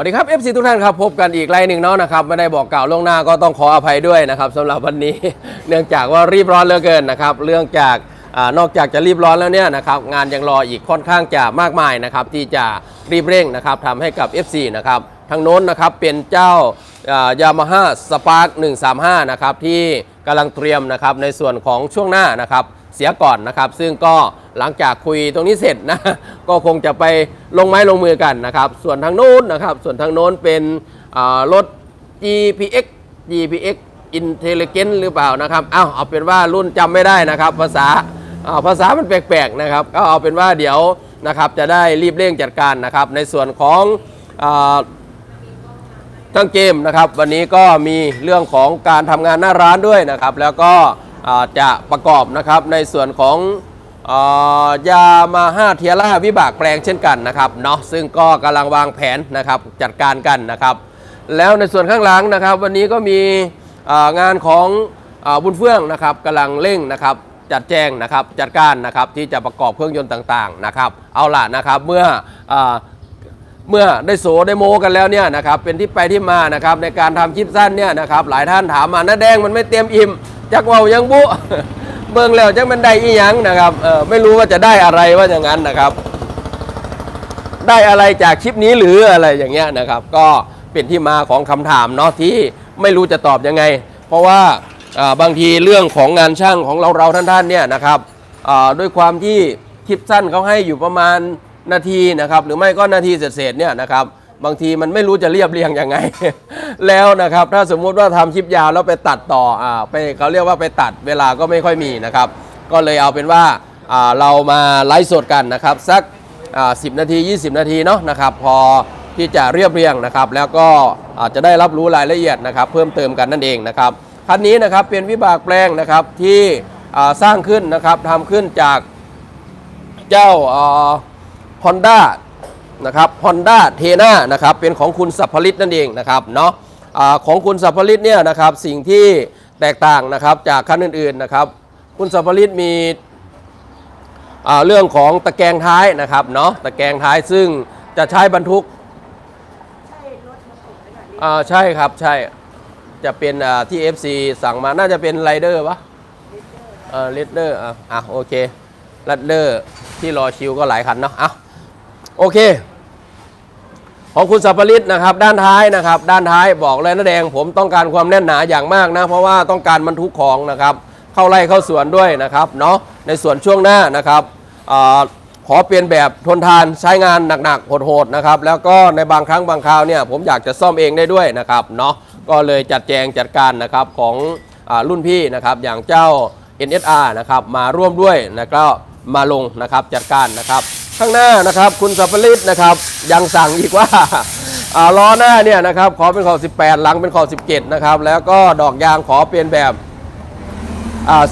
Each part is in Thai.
วัสดีครับ FC ทุกท่านครับพบกันอีกไลน์หนึ่งเนาะนะครับไม่ได้บอกกล่าวล่วงหน้าก็ต้องขออภัยด้วยนะครับสำหรับวันนี้ เนื่องจากว่ารีบร้อนเหลือเกินนะครับเรื่องจากอนอกจากจะรีบร้อนแล้วเนี่ยนะครับงานยังรออีกค่อนข้างจะมากมายนะครับที่จะรีบเร่งนะครับทำให้กับ FC นะครับทางโน้นนะครับเป็นเจ้ายามาฮ่าสปาร์ค135นะครับที่กำลังเตรียมนะครับในส่วนของช่วงหน้านะครับ เสียก่อนนะครับ ซึ่งก็หลังจากคุยตรงนี้เสร็จนะก็คงจะไปลงไม้ลงมือกันนะครับ ส่วนทางโน้นนะครับ ส่วนทางโน้นเป็นรถ GPX GPX Intelligent หรือเปล่านะครับเอาเอาเป็นว่ารุ่นจำไม่ได้นะครับ ภาษาภาษามันแปลกๆนะครับ ก็เอาเป็นว่าเดี๋ยวนะครับจะได้รีบเร่งจัดการนะครับ ในส่วนของอ่าทั้งเกมนะครับ วันนี้ก็มีเรื่องของการทำงานหน้าร้านด้วยนะครับ แล้วก็ จะประกอบนะครับในส่วนของยามาฮ่าเทียร่าวิบากแปลงเช่นกันนะครับเนาะซึ่งก็กำลังวางแผนนะครับจัดการกันนะครับ แล้วในส่วนข้างหลังนะครับ วันนี้ก็มีงานของอบุญเฟื่องนะครับกำลังเร่งนะครับจัดแจงนะครับจัดการนะครับที่จะประกอบเครื่องยนต์ต่างๆนะครับเอาล่ะนะครับเมื่ออเมื่อได้โสได้โมกันแล้วเนี่ยนะครับเป็นที่ไปที่มานะครับในการทำคลิปสั้นเนี่ยนะครับหลายท่านถามมาน้าแดงมันไม่เต็มอิ่ม จักเว่ายังบุเบิ่งแล้วจักมันได้อีหยังนะครับเออไม่รู้ว่าจะได้อะไรว่าอย่างนั้นนะครับ ได้อะไรจากคลิปนี้หรืออะไรอย่างเงี้ยนะครับ ก็เป็นที่มาของคำถามเนาะที่ไม่รู้จะตอบยังไง เพราะว่าบางทีเรื่องของงานช่างของเราเราท่านๆเนี่ยนะครับด้วยความที่คลิปสั้นเขาให้อยู่ประมาณนาทีนะครับ หรือไม่ก็นาทีเศษๆเนี่ยนะครับ บางทีมันไม่รู้จะเรียบเรียงยังไง แล้วนะครับ ถ้าสมมุติว่าทำคลิปยาวแล้วไปตัดต่ออ่าไปเขาเรียกว่าไปตัดเวลาก็ไม่ค่อยมีนะครับ ก็เลยเอาเป็นว่าอ่าเรามาไลฟ์สดกันนะครับ สักอ่า10นาที 20 นาทีเนาะนะครับ พอที่จะเรียบเรียงนะครับ แล้วก็อาจจะได้รับรู้รายละเอียดนะครับ เพิ่มเติมกันนั่นเองนะครับคันนี้นะครับเป็นวิบากแปลงนะครับที่อ่าสร้างขึ้นนะครับทำขึ้นจากเจ้าฮอนด้า นะครับฮอนด้าเทน่านะครับเป็นของคุณสัพพลิตนั่นเองนะครับเนาะอาของคุณสัพพลิตเนี่ยนะครับสิ่งที่แตกต่างนะครับจากคันอื่นๆนะครับ คุณสัพพลิตมีอ่าเรื่องของตะแกรงท้ายนะครับเนาะตะแกรงท้ายซึ่งจะใช้บรรทุกอ่าใช่ครับใช่จะเป็นอ่าที่ FC สั่งมาน่าจะเป็นไรเดอร์ปะเออเลดเดอร์อะอะโอเคลัดเดอร์ที่รอชิวก็หลายคันเนาะอะ โอเค ของคุณสัปริตนะครับ ด้านท้ายนะครับ ด้านท้ายบอกเลยนะแดง ผมต้องการความแน่นหนาอย่างมากนะ เพราะว่าต้องการบรรทุกของนะครับ เข้าไร่เข้าสวนด้วยนะครับเนาะในส่วนช่วงหน้านะครับอขอเปลี่ยนแบบทนทานใช้งานหนักๆโหดๆนะครับแล้วก็ในบางครั้งบางคราวเนี่ยผมอยากจะซ่อมเองได้ด้วยนะครับเนาะก็เลยจัดแจงจัดการนะครับของอรุ่นพี่นะครับอย่างเจ้า NSR นะครับมาร่วมด้วยแล้วก็มาลงนะครับจัดการนะครับ ข้างหน้านะครับ คุณสัปริตนะครับ ยังสั่งอีกว่าล้อหน้าเนี่ยนะครับขอเป็นขอบ18 หลังเป็นขอบ17 นะครับ แล้วก็ดอกยางขอเปลี่ยนแบบ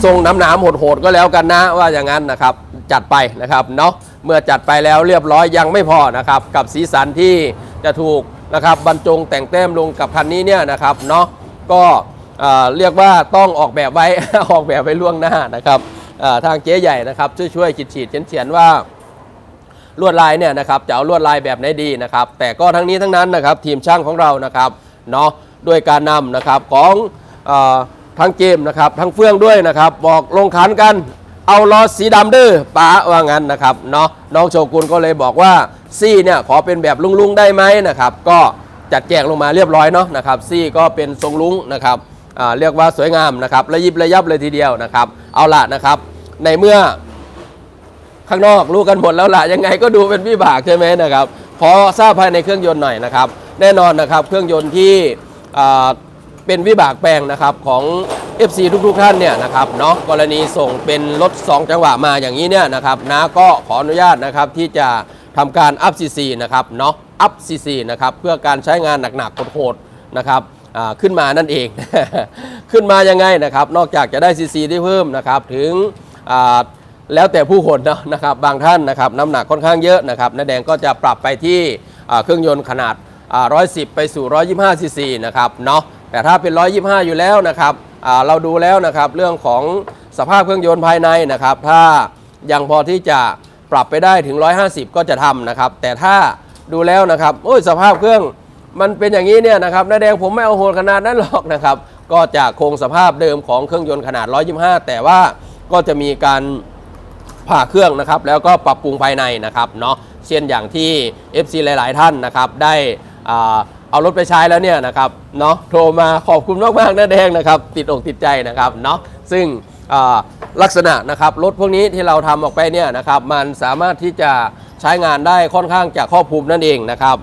ทรงน้ำหนามโหดๆก็แล้วกันนะว่าอย่างนั้นนะครับจัดไปนะครับเนาะเมื่อจัดไปแล้วเรียบร้อยยังไม่พอนะครับ กับสีสันที่จะถูกนะครับบรรจงแต่งแต้มลงกับคันนี้เนี่ยนะครับเนาะก็เรียกว่าต้องออกแบบไว้ออกแบบไว้ล่วงหน้านะครับทางเจ๊ใหญ่นะครับช่วยๆขีดๆเฉียนๆว่า ลวดลายเนี่ยนะครับจะเอาลวดลายแบบไหนดีนะครับแต่ก็ทั้งนี้ทั้งนั้นนะครับทีมช่างของเรานะครับเนาะด้วยการนำนะครับของอทั้งเกมนะครับทั้งเฟื่องด้วยนะครับบอกลงขันกันเอาล้อสีดำดื้อป๋าว่างั้นนะครับเนาะน้องโชกุนก็เลยบอกว่าซี่เนี่ยขอเป็นแบบลุงๆได้ไหมนะครับก็จัดแจกลงมาเรียบร้อยเนาะนะครับซี่ก็เป็นทรงลุงนะครับเรียกว่าสวยงามนะครับระยิบระยับเลยทีเดียวนะครับ เอาละนะครับ ในเมื่อ ข้างนอกรู้กันหมดแล้วล่ะยังไงก็ดูเป็นวิบากใช่ไหมนะครับขอทราบภายในเครื่องยนต์หน่อยนะครับ แน่นอนนะครับเครื่องยนต์ที่เป็นวิบากแปลงนะครับของ FC ทุกๆท่านเนี่ยนะครับเนาะกรณีส่งเป็นรถ 2 จังหวะมาอย่างนี้เนี่ยนะครับนะก็ขออนุญาตนะครับที่จะทำการอัพซีซีนะครับเนาะอัพซีซีนะครับเพื่อการใช้งานหนักๆโหดๆนะครับขึ้นมานั่นเอง ขึ้นมายังไงนะครับ นอกจากจะได้ซีซีที่เพิ่มนะครับถึง แล้วแต่ผู้คนนะนะครับบางท่านนะครับน้ำหนักค่อนข้างเยอะนะครับน้าแดงก็จะปรับไปที่เครื่องยนต์ขนาดอ่า110 ไปสู่ 125 ซีซีนะครับเนาะแต่ถ้าเป็น 125 อยู่แล้วนะครับเราดูแล้วนะครับเรื่องของสภาพเครื่องยนต์ภายในนะครับถ้ายังพอที่จะปรับไปได้ถึง 150 ก็จะทำนะครับ แต่ถ้าดูแล้วนะครับโอ้ยสภาพเครื่องมันเป็นอย่างนี้เนี่ยนะครับน้าแดงผมไม่เอาโหดขนาดนั้นหรอกนะครับก็จะคงสภาพเดิมของเครื่องยนต์ขนาด 125 แต่ว่าก็จะมีการ ผ่าเครื่องนะครับแล้วก็ปรับปรุงภายในนะครับเนาะเช่นอย่างที่ FC หลาย ๆ ท่านนะครับได้เอารถไปใช้แล้วเนี่ยนะครับเนาะโทรมาขอบคุณมากๆนะแดงนะครับติดอกติดใจนะครับเนาะซึ่งลักษณะนะครับรถพวกนี้ที่เราทำออกไปเนี่ยนะครับมันสามารถที่จะใช้งานได้ค่อนข้างจะครอบคลุมนั่นเองนะครับ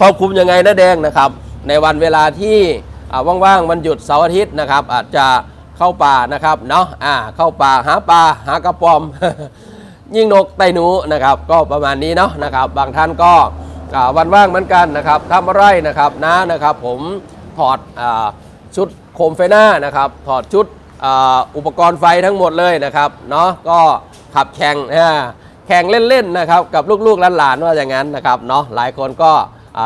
ครอบคลุมยังไงนะแดงนะครับ ในวันเวลาที่ว่าง ๆ วันหยุดเสาร์อาทิตย์นะครับอาจจะ เข้าป่านะครับเนาะอ่าเข้าป่าหาปลาหากระป๋อม ยิงนกไตหนูนะครับ ก็ประมาณนี้เนาะนะครับ บางท่านก็วันว่างเหมือนกันนะครับทำอะไรนะครับนะนะครับ ผมถอดอชุดโคมไฟหน้านะครับ ถอดชุดอ,อุปกรณ์ไฟทั้งหมดเลยนะครับเนาะก็ขับแข่งแข่งเล่นๆนะครับ กับลูกๆหลานๆว่าอย่างนั้นนะครับเนาะหลายคนก็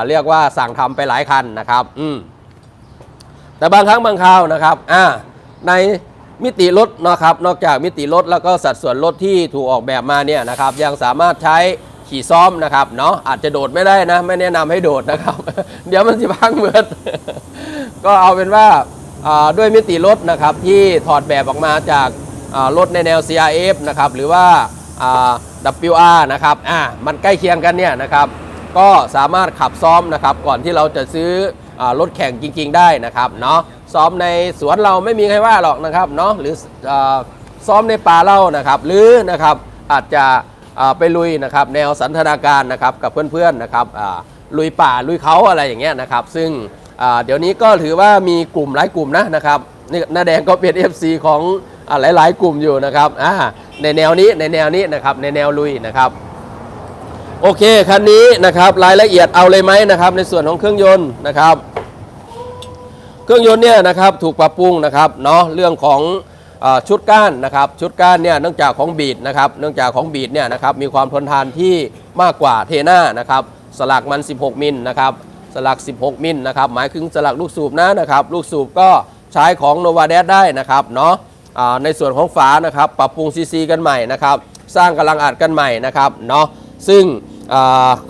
เรียกว่าสั่งทำไปหลายคันนะครับ อืมแต่บางครั้งบางคราวนะครับอ่า ในมิติรถนะครับนอกจากมิติรถแล้วก็สัดส่วนรถที่ถูกออกแบบมาเนี่ยนะครับยังสามารถใช้ขี่ซ้อมนะครับเนาะอาจจะโดดไม่ได้นะ ไม่แนะนำให้โดดนะครับ เดี๋ยวมันจะพังเหมือนก็เอาเป็นว่าด้วยมิติรถนะครับที่ถอดแบบออกมาจากรถในแนว CRF นะครับหรือว่า WR นะครับอ่ามันใกล้เคียงกันเนี่ยนะครับ ก็สามารถขับซ้อมนะครับก่อนที่เราจะซื้ออรถแข่งจริง ๆ ได้นะครับเนาะ ซ้อมในสวนเราไม่มีใครว่าหรอกนะครับเนาะหรืออซ้อมในป่าเรานะครับ หรือนะครับอาจจะไปลุยนะครับแนวสันทนาการนะครับกับเพื่อนๆนะครับลุยป่าลุยเขาอะไรอย่างเงี้ยนะครับ ซึ่งเดี๋ยวนี้ก็ถือว่ามีกลุ่มหลายกลุ่มนะนะครับนี่หน้าแดงก็เป็น FC ของอหลายๆ กลุ่มอยู่นะครับในแนวนี้ในแนวนี้นะครับในแนวลุยนะครับโอเคคันนี้นะครับรายละเอียดเอาเลยไหมนะครับในส่วนของเครื่องยนต์นะครับ เครื่องยนต์เนี่ยนะครับถูกปรับปรุงนะครับเนาะเรื่องของอชุดก้านนะครับชุดก้านเนี่ยเนื่องจากของบีดนะครับเนื่องจากของบีดเนี่ยนะครับมีความทนทานที่มากกว่าเทน่านะครับสลักมัน 16 มิลนะครับสลัก 16 มิลนะครับหมายถึงสลักลูกสูบนะนะครับลูกสูบก็ใช้ของโนวาเดสได้นะครับเนาะในส่วนของฝานะครับปรับปรุงซีซีกันใหม่นะครับสร้างกำลังอัดกันใหม่นะครับเนาะซึ่ง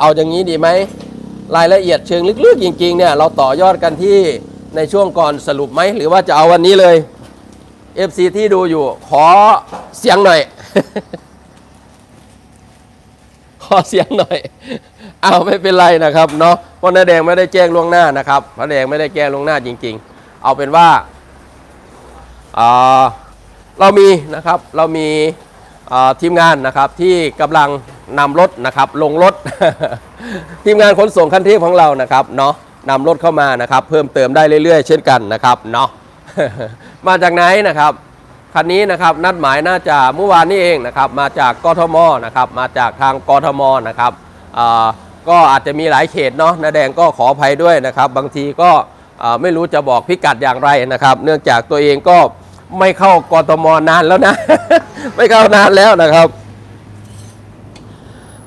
เอาอย่างนี้ดีไหมรายละเอียดเชิงลึกๆจริงๆเนี่ยเราต่อยอดกันที่ ในช่วงก่อนสรุปไหมหรือว่าจะเอาวันนี้เลย FC ที่ดูอยู่ขอเสียงหน่อย ขอเสียงหน่อย เอาไม่เป็นไรนะครับเนาะเพราะน้าแดงไม่ได้แจ้งล่วงหน้านะครับพระแดงไม่ได้แจ้งล่วงหน้าจริง ๆ เอาเป็นว่าอ่าเรามีนะครับเรามีาทีมงานนะครับที่กำลังนำรถนะครับลงรถ ทีมงานขนส่งคันเทพของเรานะครับเนาะ นำรถเข้ามานะครับ เพิ่มเติมได้เรื่อย ๆ เช่นกันนะครับเนาะมาจากไหนนะครับคันนี้นะครับนัดหมายน่าจะเมื่อวานนี้เองนะครับ มาจากกทมนะครับ มาจากทางกทมนะครับก็อาจจะมีหลายเขตเนาะนาแดงก็ขออภัยด้วยนะครับ บางทีก็ไม่รู้จะบอกพิกัดอย่างไรนะครับ เนื่องจากตัวเองก็ไม่เข้ากทมนานแล้วนะ ไม่เข้านานแล้วนะครับ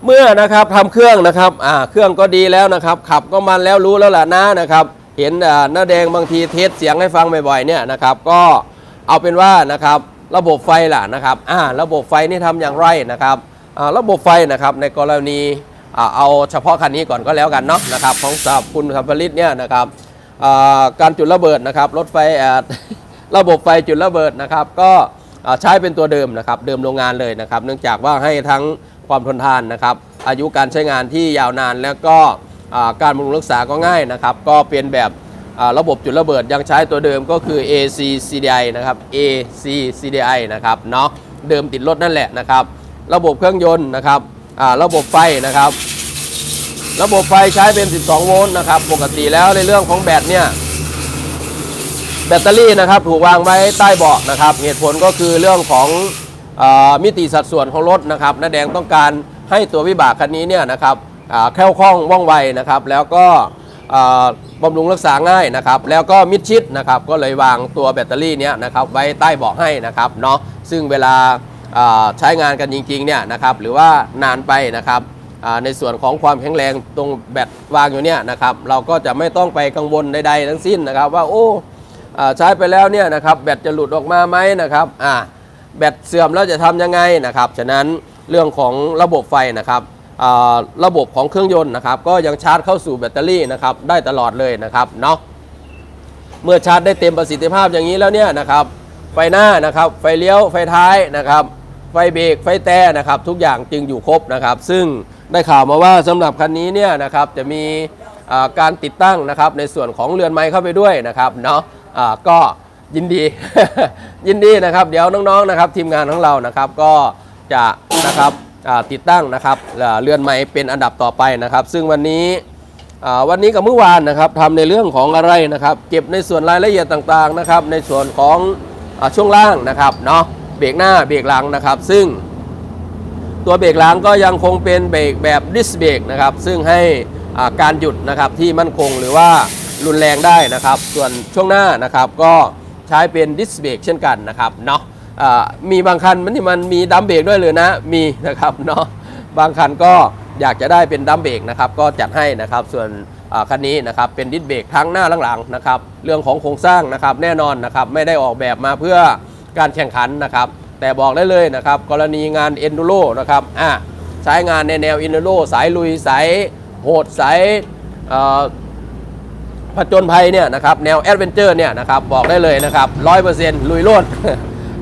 เมื่อนะครับทำเครื่องนะครับอ่าเครื่องก็ดีแล้วนะครับ ขับก็มันแล้วรู้แล้วล่ะนะนะครับเห็นอ่าหน้าแดงบางทีเทสเสียงให้ฟังบ่อยๆเนี่ยนะครับก็เอาเป็นว่านะครับระบบไฟล่ะนะครับอ่าระบบไฟนี่ทำอย่างไรนะครับอ่าระบบไฟนะครับในกรณีอ่าเอาเฉพาะคันนี้ก่อนก็แล้วกันเนาะนะครับของสำหรับคุณสัมภลิตเนี่ยนะครับอ่าการจุดระเบิดนะครับรถไฟอ่าระบบไฟจุดระเบิดนะครับ ก็อ่าใช้เป็นตัวเดิมนะครับเดิมโรงงานเลยนะครับ เนื่องจากว่าให้ทั้ง ความทนทานนะครับ อายุการใช้งานที่ยาวนานแล้วก็การบำรุงรักษาก็ง่ายนะครับ ก็เป็นแบบระบบจุดระเบิดยังใช้ตัวเดิมก็คือ AC CDI นะครับ AC CDI นะครับเนาะเดิมติดรถนั่นแหละนะครับ ระบบเครื่องยนต์นะครับระบบไฟนะครับ ระบบไฟใช้เป็น 12 โวลต์นะครับ ปกติแล้วในเรื่องของแบตเนี่ยแบตเตอรี่นะครับถูกวางไว้ใต้เบาะนะครับ เหตุผลก็คือเรื่องของ มิติสัดส่วนของรถนะครับน้าแดงต้องการให้ตัววิบากคันนี้เนี่ยนะครับแคล่วคล่องว่องไวนะครับ แล้วก็บำรุงรักษาง่ายนะครับ แล้วก็มิดชิดนะครับ ก็เลยวางตัวแบตเตอรี่เนี้ยนะครับไว้ใต้เบาะให้นะครับเนาะซึ่งเวลาใช้งานกันจริงๆเนี่ยนะครับหรือว่านานไปนะครับในส่วนของความแข็งแรงตรงแบตวางอยู่เนี่ยนะครับเราก็จะไม่ต้องไปกังวลใดๆทั้งสิ้นนะครับ ว่าโอ้ใช้ไปแล้วเนี่ยนะครับแบตจะหลุดออกมาไหมนะครับอ่า แบตเสื่อมแล้วจะทำยังไงนะครับ ฉะนั้นเรื่องของระบบไฟนะครับระบบของเครื่องยนต์นะครับ ก็ยังชาร์จเข้าสู่แบตเตอรี่นะครับได้ตลอดเลยนะครับเนาะเมื่อชาร์จได้เต็มประสิทธิภาพอย่างนี้แล้วเนี่ยนะครับไฟหน้านะครับไฟเลี้ยวไฟท้ายนะครับไฟเบรกไฟแต่นะครับทุกอย่างจึงอยู่ครบนะครับ ซึ่งได้ข่าวมาว่าสำหรับคันนี้เนี่ยนะครับจะมีการติดตั้งนะครับในส่วนของเรือนไม้เข้าไปด้วยนะครับเนาะอ่าก็ ยินดี ยินดีนะครับ เดี๋ยวน้องๆนะครับ ทีมงานของเรานะครับ ก็จะนะครับติดตั้งนะครับเรือนไม้เป็นอันดับต่อไปนะครับ ซึ่งวันนี้วันนี้กับเมื่อวานนะครับทำในเรื่องของอะไรนะครับ เก็บในส่วนรายละเอียดต่างๆนะครับ ในส่วนของอช่วงล่างนะครับเนาะเบรกหน้าเบรกหลังนะครับ ซึ่ง ตัวเบรกหลังก็ยังคงเป็นเบรกแบบดิสเบรกนะครับ ซึ่งให้การหยุดนะครับที่มั่นคงหรือว่ารุนแรงได้นะครับ ส่วนช่วงหน้านะครับก็ ช้เป็นดิสเบรกเช่นกันนะครับเนาะมีบางคันมันที่มันมีดัมเบรกด้วยเลยนะมีนะครับเนาะบางคันก็อยากจะได้เป็นดัมเบรกนะครับก็จัดให้นะครับส่วนคันนี้นะครับเป็นดิสเบรกทั้งหน้าหลังๆนะครับเรื่องของโครงสร้างนะครับแน่นอนนะครับไม่ได้ออกแบบมาเพื่อการแข่งขันนะครับแต่บอกได้เลยนะครับกรณีงานเอนดูโรนะครับอะใช้งานในแนวเอนดูโรสายลุยสายโหดสาย ผจญภัยเนี่ยนะครับแนวแอดเวนเจอร์เนี่ยนะครับบอกได้เลยนะครับร้อยเปอร์เซ็นต์ลุยโลด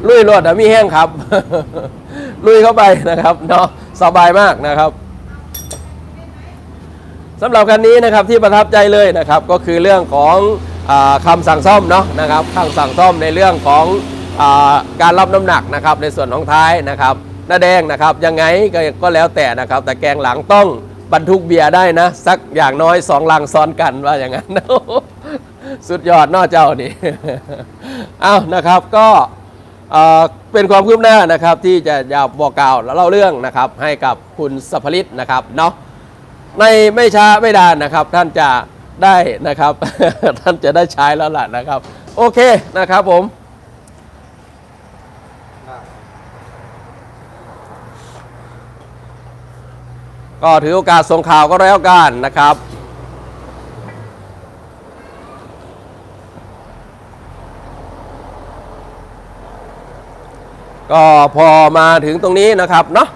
ลุยโลดอะมีแห้งครับ ลุยเข้าไปนะครับเนาะสบายมากนะครับสำหรับคันนี้นะครับที่ประทับใจเลยนะครับก็คือเรื่องของอคำสั่งซ่อมเนาะนะครับคำสั่งซ่อมในเรื่องของอการรับน้ำหนักนะครับในส่วนของท้ายนะครับหน้าแดงนะครับยังไงก็แล้วแต่นะครับแต่แกงหลังต้อง บรรทุกเบียร์ได้นะ สักอย่างน้อยสองลังซ้อนกันว่าอย่างนั้น สุดยอดเนอเจ้านี่เอานะครับก็เอ่อเป็นความคืบหน้านะครับ ที่จะอยากบอกกล่าวและเล่าเรื่องนะครับ ให้กับคุณสัพพลิตนะครับเนาะในไม่ช้าไม่ดานนะครับ ท่านจะได้นะครับ ท่านจะได้ใช้แล้วล่ะนะครับ โอเคนะครับผม ก็ถือโอกาสส่งข่าวก็แล้วกันนะครับ ก็พอมาถึงตรงนี้นะครับเนาะ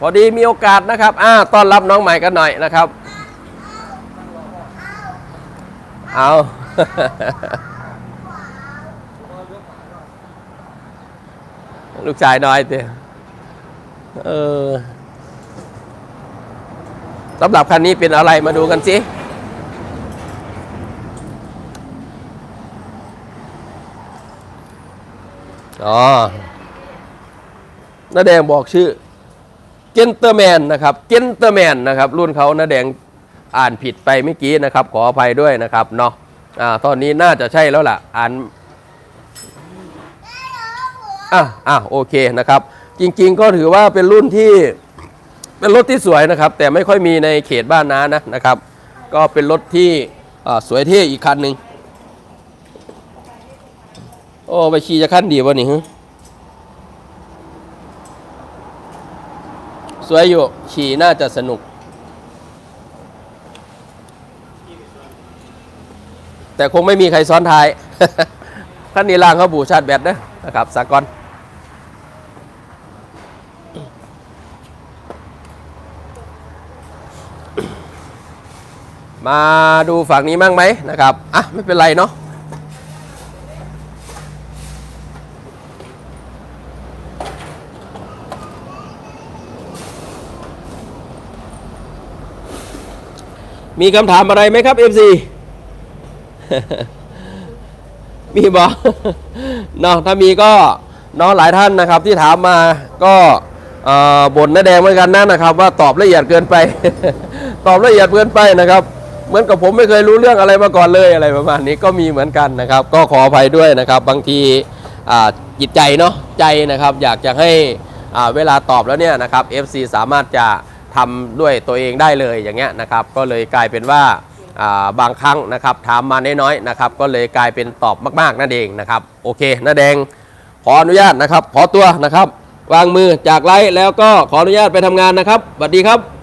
พอดีมีโอกาสนะครับอ่าต้อนรับน้องใหม่กันหน่อยนะครับ เอาลูกชายน้อยเตเออ สำหรับคันนี้เป็นอะไรมาดูกันสิอ๋อน้าแดงบอกชื่อ เกนเตอร์แมนนะครับ เกนเตอร์แมนนะครับ รุ่นเขาน้าแดงอ่านผิดไปเมื่อกี้นะครับ ขออภัยด้วยนะครับเนาะอ่าตอนนี้น่าจะใช่แล้วล่ะ อ่านอะอะโอเคนะครับ จริง ๆ ก็ถือว่าเป็นรุ่นที่ เป็นรถที่สวยนะครับ แต่ไม่ค่อยมีในเขตบ้านน้านะนะครับ ก็เป็นรถที่อ่าสวยเท่อีกคันหนึ่งโอ้ไปขี่จะขั้นดีวะนี่ฮึสวยอยู่ขี่น่าจะสนุก แต่คงไม่มีใครซ้อนท้ายคันนี้ล่างเขาบูชาดแบตนะนะครับสากล มาดูฝั่งนี้มั่งไหมนะครับอะไม่เป็นไรเนาะมีคำถามอะไรไหมครับ FC มีบอกเนาะถ้ามีก็เนาะหลายท่านนะครับที่ถามมาก็บ่นน้าแดงเหมือนกันนะนะครับ ว่าตอบละเอียดเกินไป ตอบละเอียดเกินไปนะครับ เหมือนกับผมไม่เคยรู้เรื่องอะไรมาก่อนเลยอะไรประมาณนี้ก็มีเหมือนกันนะครับ ก็ขออภัยด้วยนะครับ บางทีจิตใจเนาะใจนะครับ อยากจะให้เวลาตอบแล้วเนี่ยนะครับ FC สามารถจะทำด้วยตัวเองได้เลยอย่างเงี้ยนะครับ ก็เลยกลายเป็นว่าบางครั้งนะครับถามมาน้อยๆนะครับ ก็เลยกลายเป็นตอบมากๆนั่นเองนะครับ โอเคน้าแดงขออนุญาตนะครับ ขอตัวนะครับ วางมือจากไลฟ์แล้วก็ขออนุญาตไปทำงานนะครับสวัสดีครับ